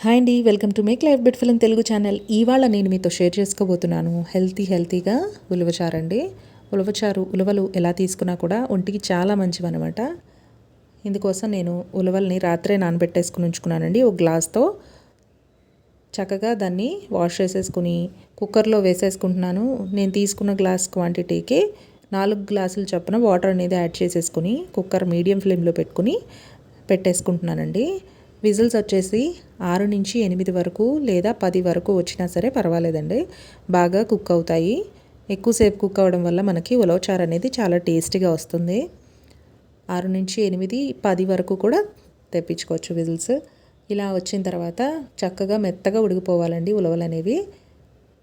Hi అండి welcome to make life bit film Telugu channel. ఇవాళ నేను మీతో షేర్ చేసుకోబోతున్నాను హెల్తీ హెల్తీగా ఉలవచారు అండి. ఉలవచారు ఉలవలు ఎలా తీసుకున్నా కూడా ఒంటికి చాలా మంచివన్నమాట. ఇందుకోసం నేను ఉలవల్ని రాత్రే నానబెట్టేసుకుని ఉంచుకున్నానండి ఒక గ్లాస్తో. చక్కగా దాన్ని వాష్ చేసేసుకుని కుక్కర్లో వేసేసుకుంటున్నాను. నేను తీసుకున్న గ్లాస్ క్వాంటిటీకి నాలుగు గ్లాసులు చొప్పున వాటర్ అనేది యాడ్ చేసేసుకుని కుక్కర్ మీడియం ఫ్లేమ్లో పెట్టుకుని పెట్టేసుకుంటున్నానండి. విజిల్స్ వచ్చేసి ఆరు నుంచి ఎనిమిది వరకు లేదా పది వరకు వచ్చినా సరే పర్వాలేదండి. బాగా కుక్ అవుతాయి. ఎక్కువసేపు కుక్ అవ్వడం వల్ల మనకి ఉలవచారు అనేది చాలా టేస్టీగా వస్తుంది. ఆరు నుంచి ఎనిమిది పది వరకు కూడా తెప్పించుకోవచ్చు విజిల్స్ ఇలా వచ్చిన తర్వాత చక్కగా మెత్తగా ఉడికిపోవాలండి ఉలవలు అనేవి.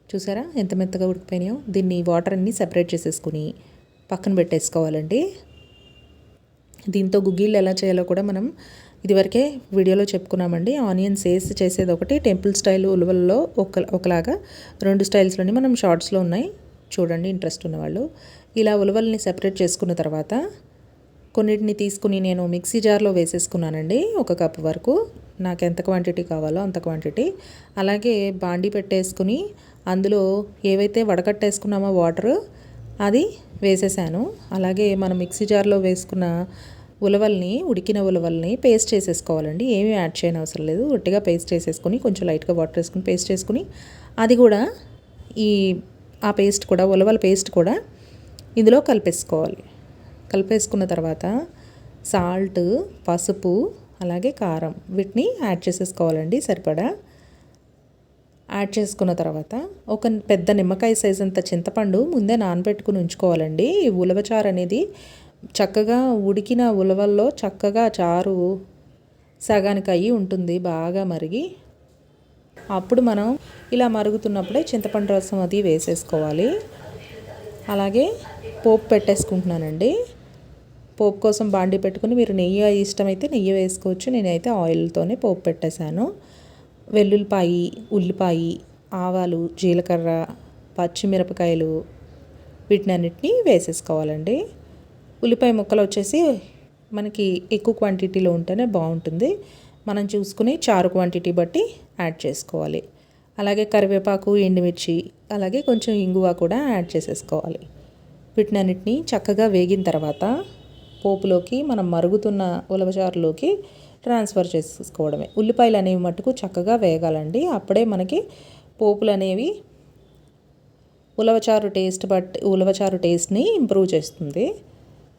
చూసారా ఎంత మెత్తగా ఉడికిపోయినాయో? దీన్ని వాటర్ అన్ని సెపరేట్ చేసేసుకుని పక్కన పెట్టేసుకోవాలండి. దీంతో గుగ్గిళ్ళు ఎలా చేయాలో కూడా మనం ఇదివరకే వీడియోలో చెప్పుకున్నామండి ఆనియన్స్ వేసి చేసేది ఒకటి టెంపుల్ స్టైల్ ఉలువల్లో ఒక ఒకలాగా రెండు స్టైల్స్లోని మనం షార్ట్స్లో ఉన్నాయి. చూడండి ఇంట్రెస్ట్ ఉన్నవాళ్ళు. ఇలా ఉలవల్ని సెపరేట్ చేసుకున్న తర్వాత కొన్నిటిని తీసుకుని నేను మిక్సీ జార్లో వేసేసుకున్నానండి ఒక కప్ వరకు. నాకు ఎంత క్వాంటిటీ కావాలో అంత క్వాంటిటీ. అలాగే బాండి పెట్టేసుకుని అందులో ఏవైతే వడకట్టేసుకున్నామో వాటర్ అది వేసేసాను. అలాగే మనం మిక్సీ జార్లో వేసుకున్న ఉలవల్ని ఉడికిన ఉలవల్ని పేస్ట్ చేసేసుకోవాలండి. ఏమీ యాడ్ చేయని అవసరం లేదు. ఒట్టిగా పేస్ట్ చేసేసుకొని కొంచెం లైట్గా వాటర్ వేసుకుని పేస్ట్ చేసుకుని అది కూడా ఈ ఆ పేస్ట్ కూడా ఉలవల పేస్ట్ కూడా ఇందులో కలిపేసుకోవాలి. కలిపేసుకున్న తర్వాత సాల్ట్ పసుపు అలాగే కారం వీటిని యాడ్ చేసేసుకోవాలండి సరిపడా. యాడ్ చేసుకున్న తర్వాత ఒక పెద్ద నిమ్మకాయ సైజ్ అంత చింతపండు ముందే నానబెట్టుకుని ఉంచుకోవాలండి. ఉలవచారు అనేది చక్కగా ఉడికిన ఉలవల్లో చక్కగా చారు సగానికి అయ్యి ఉంటుంది బాగా మరిగి. అప్పుడు మనం ఇలా మరుగుతున్నప్పుడే చింతపండు రసం అది వేసేసుకోవాలి. అలాగే పోపు పెట్టేసుకుంటున్నానండి. పోపు కోసం బాండి పెట్టుకుని మీరు నెయ్యి ఇష్టమైతే నెయ్యి వేసుకోవచ్చు. నేనైతే ఆయిల్తోనే పోపు పెట్టేశాను. వెల్లుల్లిపాయి ఉల్లిపాయి ఆవాలు జీలకర్ర పచ్చిమిరపకాయలు వీటినన్నిటినీ వేసేసుకోవాలండి. ఉల్లిపాయ ముక్కలు వచ్చేసి మనకి ఎక్కువ క్వాంటిటీలో ఉంటేనే బాగుంటుంది. మనం చూసుకుని చారు క్వాంటిటీ బట్టి యాడ్ చేసుకోవాలి. అలాగే కరివేపాకు ఎండుమిర్చి అలాగే కొంచెం ఇంగువ కూడా యాడ్ చేసేసుకోవాలి. వీటినన్నిటిని చక్కగా వేగిన తర్వాత పోపులోకి మనం మరుగుతున్న ఉలవచారులోకి ట్రాన్స్ఫర్ చేసుకోవడమే. ఉల్లిపాయలు అనేవి మట్టుకు చక్కగా వేగాలండి. అప్పుడే మనకి పోపులు అనేవి ఉలవచారు టేస్ట్ బట్టి ఉలవచారు టేస్ట్ని ఇంప్రూవ్ చేస్తుంది.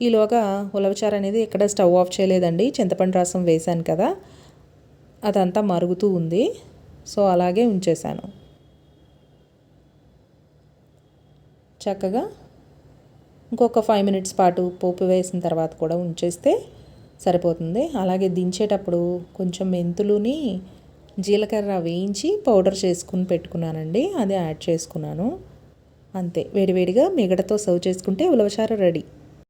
ఈలోగా ఉలవచారు అనేది ఎక్కడ స్టవ్ ఆఫ్ చేయలేదండి. చింతపండు రసం వేశాను కదా. అదంతా మరుగుతూ ఉంది. సో అలాగే ఉంచేశాను. చక్కగా ఇంకొక ఫైవ్ మినిట్స్ పాటు పోపు వేసిన తర్వాత కూడా ఉంచేస్తే సరిపోతుంది. అలాగే దించేటప్పుడు కొంచెం మెంతులుని జీలకర్ర వేయించి పౌడర్ చేసుకుని పెట్టుకున్నానండి. అది యాడ్ చేసుకున్నాను. అంతే. వేడివేడిగా మిగడతో సర్వ్ చేసుకుంటే ఉలవచారు రెడీ.